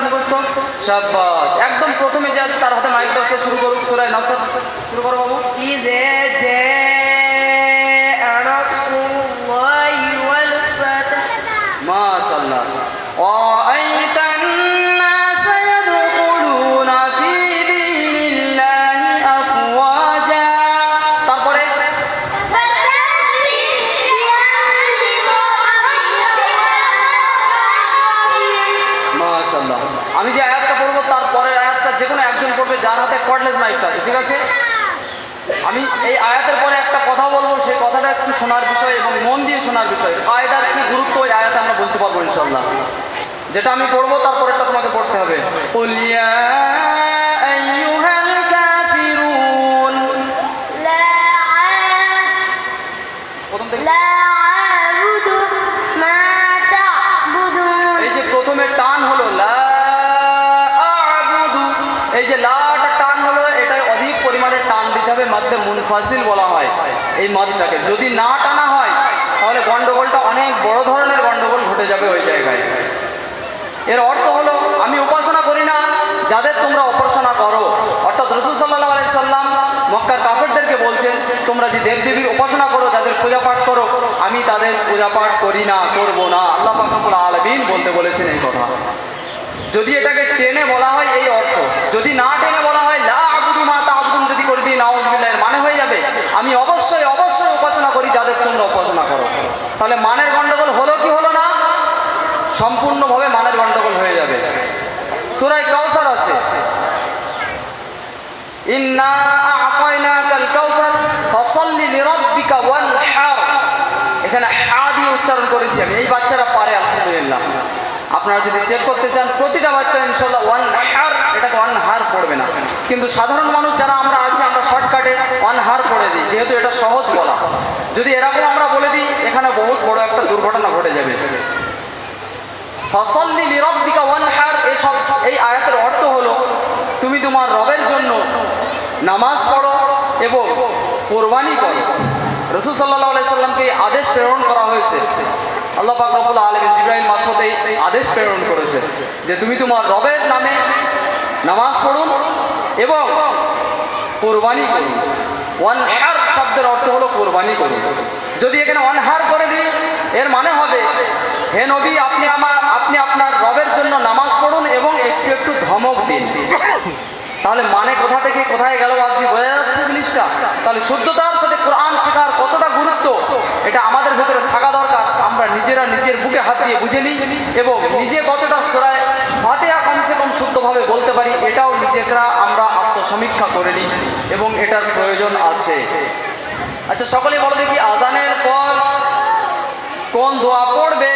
পরিষ্কার একদম প্রথমে যে আছে তার হাতে মাইক দর্শক শুরু করুক সুরায় নাসার। শুরু করো বাবু। ইদে যে মাশাল্লাহ ও আইতা যার হাতে কর্ডলেস মাইকটা আছে ঠিক আছে? আমি এই আয়াতের পরে একটা কথা বলব সেই কথাটা একটু শোনার বিষয় এবং মন দিয়ে শোনার বিষয়। কায়দার কি গুরুত্ব ওই আয়াতে আমরা বুঝতে পারব ইনশাল্লাহ যেটা আমি পড়ব একটা তোমাকে পড়তে হবে। এই যে প্রথমে টান হলো লা এই যে লা টান দিতে হবে মাধ্যমে মুনফাসিল বলা হয় এই মাদটাকে। যদি না টানা হয়, তাহলে গন্ডগোলটা অনেক বড় ধরনের গন্ডগোল ঘটে যাবে ওই জায়গায়। এর অর্থ হলো, আমি উপাসনা করি না, যাদের তোমরা উপাসনা করো। অর্থাৎ রসুল সাল্লাহ আলাই সাল্লাম মক্কার কাফেরদেরকে বলছেন, তোমরা যে দেবদেবীর উপাসনা করো, যাদের পূজা পাঠ করো, আমি তাদের পূজা পাঠ করি না, করব না। আল্লাহ পাকুল আলমিন বলতে বলেছেন এই কথা। যদি এটাকে টেনে বলা হয়, এই অর্থ। যদি না টেনে বলা হয় লা আবুদু মা তা আবুদুন যদি করে দিই নওয়াজবিল্লাহের মানে হয়ে যাবে আমি অবশ্যই অবশ্যই উপাসনা করি, যাদের তোমরা উপাসনা করো। তাহলে মানের গন্ডগোল হলো কি হলো না? সম্পূর্ণভাবে মানের গন্ডগোল হয়ে যাবে। সুরাই কাউসার আছে। এখানে হা দিয়ে উচ্চারণ করেছি আমি। এই বাচ্চারা পারে, আলহামদুলিল্লাহ। আপনারা যদি চেক করতে চান, প্রতিটা বাচ্চা ইনশাল্লাহ ওয়ান হার, এটাকে ওয়ান হার পড়বে না। কিন্তু সাধারণ মানুষ যারা আমরা আছি, আমরা শর্টকাটে ওয়ান হার পড়ে দিই, যেহেতু এটা সহজ বলা। যদি এরকম আমরা বলে দিই, এখানে বহুত বড় একটা দুর্ঘটনা ঘটে যাবে। ফসল্লি লিরব্বিকা ওয়ানহার এসব, এই আয়াতের অর্থ হলো, তুমি তোমার রবের জন্য নামাজ পড়ো এবং কোরবানি করো। রসুল সাল্লাহ আলাইসাল্লামকে আদেশ প্রেরণ করা হয়েছে। আল্লাহ পাক রব্বুল আলম জিব্রাহিম মারফত আদেশ প্রেরণ করেছে যে তুমি তোমার রবের নামে নামাজ পড়ুন এবং কোরবানি করুন ওয়ানহার শব্দের অর্থ হলো কোরবানি করুন যদি এখানে অনহার করে দিই, এর মানে হবে, হে নবী, আপনি আমার, আপনি আপনার রবের জন্য নামাজ পড়ুন এবং একটু একটু ধমক দিন। তাহলে মানে কোথা থেকে কোথায় গেল ভাবছি, বোঝা যাচ্ছে জিনিসটা? তাহলে শুদ্ধতার সাথে কোরআন শেখার কতটা গুরুত্ব, এটা আমাদের ভেতরে থাকা দরকার। আমরা নিজেরা নিজের বুকে হাত দিয়ে বুঝে নিই এবং নিজে কতটা সরায় ফাতেহা কমসে কম শুদ্ধভাবে বলতে পারি, এটাও নিজেরা আমরা আত্মসমীক্ষা করে নিই এবং এটার প্রয়োজন আছে। আচ্ছা সকলে বলো দেখি আদানের পর কোন দোয়া পড়বে?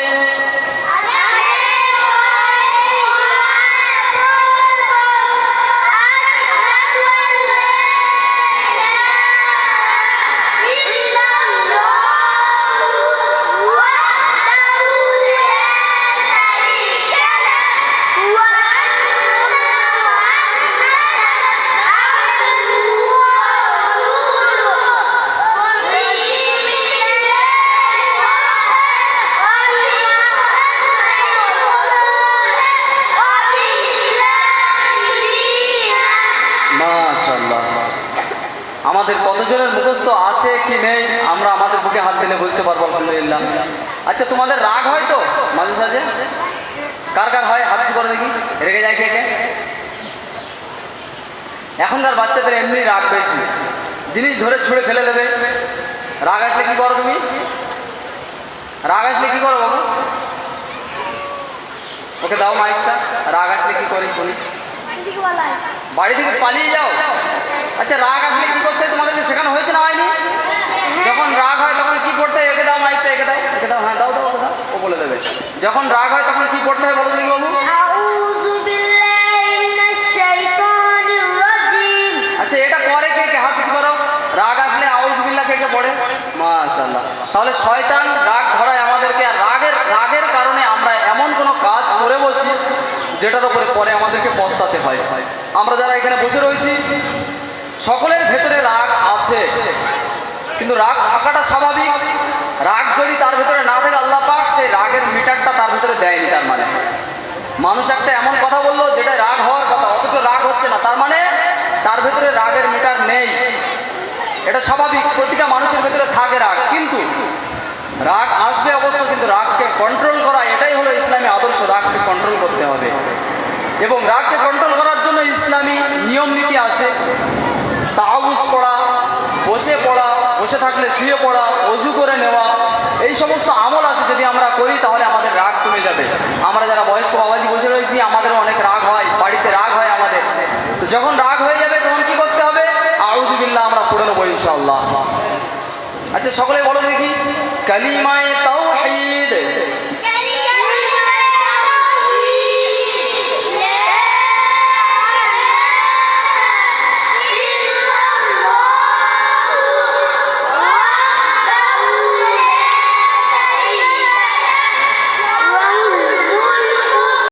আমাদের কতজনের মুখস্থ আছে কি নেই আমরা আমাদের বুকে হাত দিলে বুঝতে পারব আলহামদুলিল্লাহ। আচ্ছা তোমাদের রাগ হয় তো মাঝে সাঝে? কার কার হয়? হাত কি করে দেখি। রেগে যায় কে কে? এখনকার বাচ্চাদের এমনি রাগ বেশি। জিনিস ধরে ছুঁড়ে ফেলে দেবে। রাগ আসলে কি করো তুমি? রাগ আসলে কি করো বাবু? ওকে দাও মাইকটা। রাগ আসলে কি করিস বলি বাড়ি থেকে পালিয়ে যাও। আচ্ছা রাগ আসলে কি করতে হয় তোমাদেরকে শেখানো হয়েছে না হয়নি যখন রাগ হয় তখন কি করতে হয় একে দাও মাইকটা একে দাও একে দাও হ্যাঁ দাও দাও ওকে দাও ও বলে দেবে যখন রাগ হয় তখন কি পড়তে হয় বলো দেখি বাবু? আচ্ছা এটা করে কে? কে? হাত কিছু করো রাগ আসলে আউজ বিল্লা কে কে পড়ে? মাশাল্লাহ তাহলে শয়তান রাগ ধরায় আমাদেরকে আর রাগের রাগের কারণে আমরা এমন কোনো কাজ করে বসি যেটার উপরে পরে আমাদেরকে পস্তাতে হয়। আমরা যারা এখানে বসে রয়েছি সকলের ভেতরে রাগ আছে। কিন্তু রাগ থাকাটা স্বাভাবিক। রাগ যদি তার ভিতরে না থাকে, আল্লাহ পাক সেই রাগের মিটারটা তার ভিতরে দেয়নি তার মানে। মানুষ একটা এমন কথা বলল যেটা রাগ হওয়ার কথা, অথচ রাগ হচ্ছে না। তার মানে তার ভিতরে রাগের মিটার নেই। এটা স্বাভাবিক, প্রতিটা মানুষের ভিতরে থাকে রাগ। কিন্তু রাগ আসবে অবশ্য, কিন্তু রাগকে কন্ট্রোল করা, এটাই হলো ইসলামী আদর্শ, রাগকে কন্ট্রোল করতে হবে। এবং রাগকে কন্ট্রোল করার জন্য ইসলামী নিয়ম নীতি আছে। তাহাবুজ পড়া বসে পড়া, বসে থাকলে শুয়ে পড়া, অজু করে নেওয়া, এই সমস্ত আমল আছে যদি আমরা করি, তাহলে আমাদের রাগ কমে যাবে। আমরা যারা বয়স্ক বাবাজি বসে রয়েছি, আমাদেরও অনেক রাগ হয়, বাড়িতে রাগ হয় আমাদের। তো যখন রাগ হয়ে যাবে, তখন কি করতে হবে? আউজুবিল্লাহ আমরা পড়ে নেব ইনশাল্লাহ আচ্ছা সকলে বলো দেখি। কালিমায় তাও